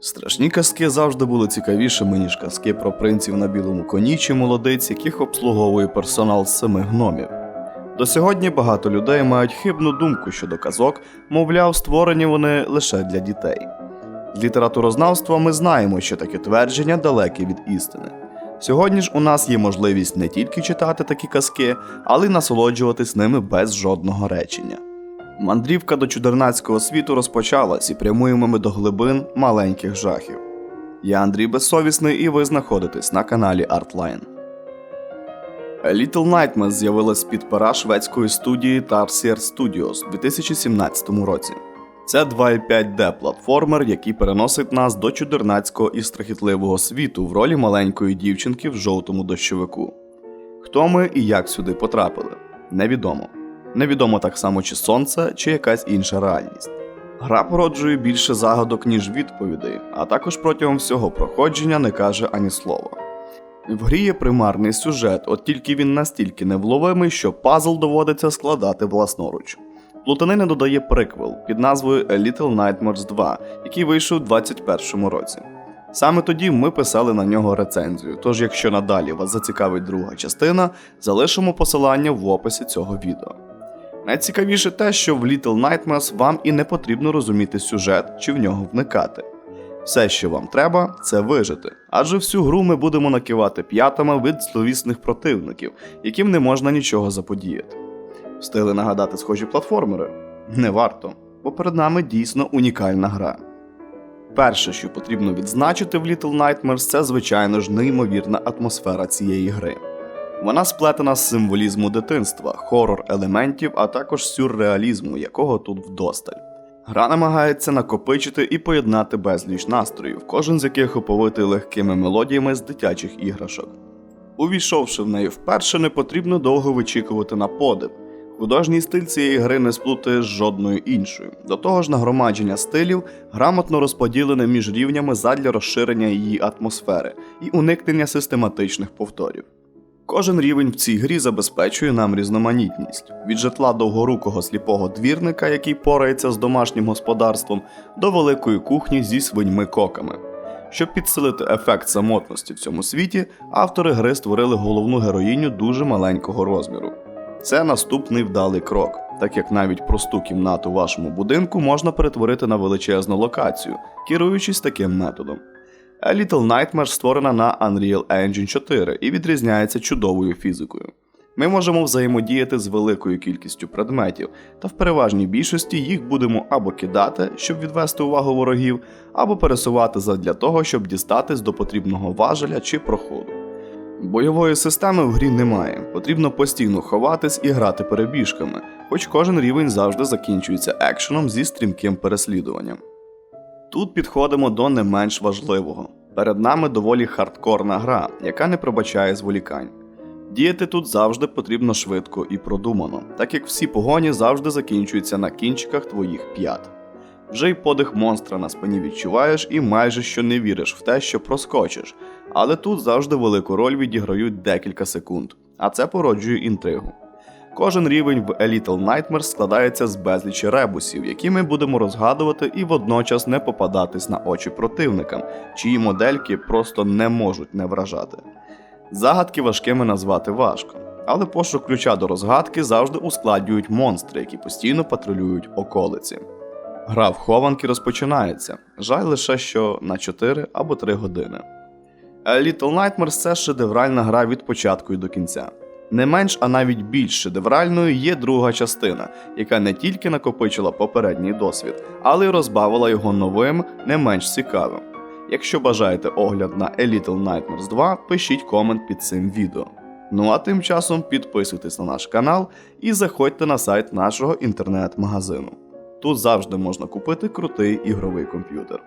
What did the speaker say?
Страшні казки завжди були цікавішими, ніж казки про принців на білому коні чи молодиць, яких обслуговує персонал з семи гномів. До сьогодні багато людей мають хибну думку щодо казок, мовляв, створені вони лише для дітей. З літературознавства ми знаємо, що таке твердження далеке від істини. Сьогодні ж у нас є можливість не тільки читати такі казки, але й насолоджуватись ними без жодного речення. Мандрівка до чудернацького світу розпочалась і прямуємо ми до глибин маленьких жахів. Я Андрій Безсовісний, і ви знаходитесь на каналі Artline. Little Nightmares з'явилась з-під пера шведської студії Tarsier Studios у 2017 році. Це 2,5D платформер, який переносить нас до чудернацького і страхітливого світу в ролі маленької дівчинки в жовтому дощовику. Хто ми і як сюди потрапили? Невідомо. Невідомо так само, чи сонце, чи якась інша реальність. Гра породжує більше загадок, ніж відповідей, а також протягом всього проходження не каже ані слова. В грі є примарний сюжет, от тільки він настільки невловимий, що пазл доводиться складати власноруч. Плутанини додає приквел під назвою A Little Nightmares 2, який вийшов у 2021 році. Саме тоді ми писали на нього рецензію, тож якщо надалі вас зацікавить друга частина, залишимо посилання в описі цього відео. Найцікавіше те, що в Little Nightmares вам і не потрібно розуміти сюжет чи в нього вникати. Все, що вам треба, це вижити, адже всю гру ми будемо накивати п'ятами від зловісних противників, яким не можна нічого заподіяти. Встигли нагадати схожі платформери? Не варто, бо перед нами дійсно унікальна гра. Перше, що потрібно відзначити в Little Nightmares, це, звичайно ж, неймовірна атмосфера цієї гри. Вона сплетена з символізму дитинства, хорор елементів, а також сюрреалізму, якого тут вдосталь. Гра намагається накопичити і поєднати безліч настроїв, кожен з яких оповитий легкими мелодіями з дитячих іграшок. Увійшовши в неї вперше, не потрібно довго вичікувати на подив. Художній стиль цієї гри не сплутає з жодною іншою. До того ж, нагромадження стилів грамотно розподілене між рівнями задля розширення її атмосфери і уникнення систематичних повторів. Кожен рівень в цій грі забезпечує нам різноманітність від житла довгорукого сліпого двірника, який порається з домашнім господарством, до великої кухні зі свиньми-коками. Щоб підсилити ефект самотності в цьому світі, автори гри створили головну героїню дуже маленького розміру. Це наступний вдалий крок, так як навіть просту кімнату в вашому будинку можна перетворити на величезну локацію, керуючись таким методом. Little Nightmares створена на Unreal Engine 4 і відрізняється чудовою фізикою. Ми можемо взаємодіяти з великою кількістю предметів, та в переважній більшості їх будемо або кидати, щоб відвести увагу ворогів, або пересувати задля того, щоб дістатись до потрібного важеля чи проходу. Бойової системи в грі немає, потрібно постійно ховатись і грати перебіжками, хоч кожен рівень завжди закінчується екшеном зі стрімким переслідуванням. Тут підходимо до не менш важливого. Перед нами доволі хардкорна гра, яка не пробачає зволікань. Діяти тут завжди потрібно швидко і продумано, так як всі погоні завжди закінчуються на кінчиках твоїх п'ят. Вже й подих монстра на спині відчуваєш і майже що не віриш в те, що проскочиш, але тут завжди велику роль відіграють декілька секунд, а це породжує інтригу. Кожен рівень в A Little Nightmares складається з безлічі ребусів, які ми будемо розгадувати і водночас не попадатись на очі противникам, чиї модельки просто не можуть не вражати. Загадки важкими назвати важко, але пошук ключа до розгадки завжди ускладнюють монстри, які постійно патрулюють околиці. Гра в хованки розпочинається, жаль лише що на 4 або 3 години. A Little Nightmares – це шедевральна гра від початку і до кінця. Не менш, а навіть більш шедевральною є друга частина, яка не тільки накопичила попередній досвід, але й розбавила його новим, не менш цікавим. Якщо бажаєте огляд на A Little Nightmares 2, пишіть комент під цим відео. Ну а тим часом підписуйтесь на наш канал і заходьте на сайт нашого інтернет-магазину. Тут завжди можна купити крутий ігровий комп'ютер.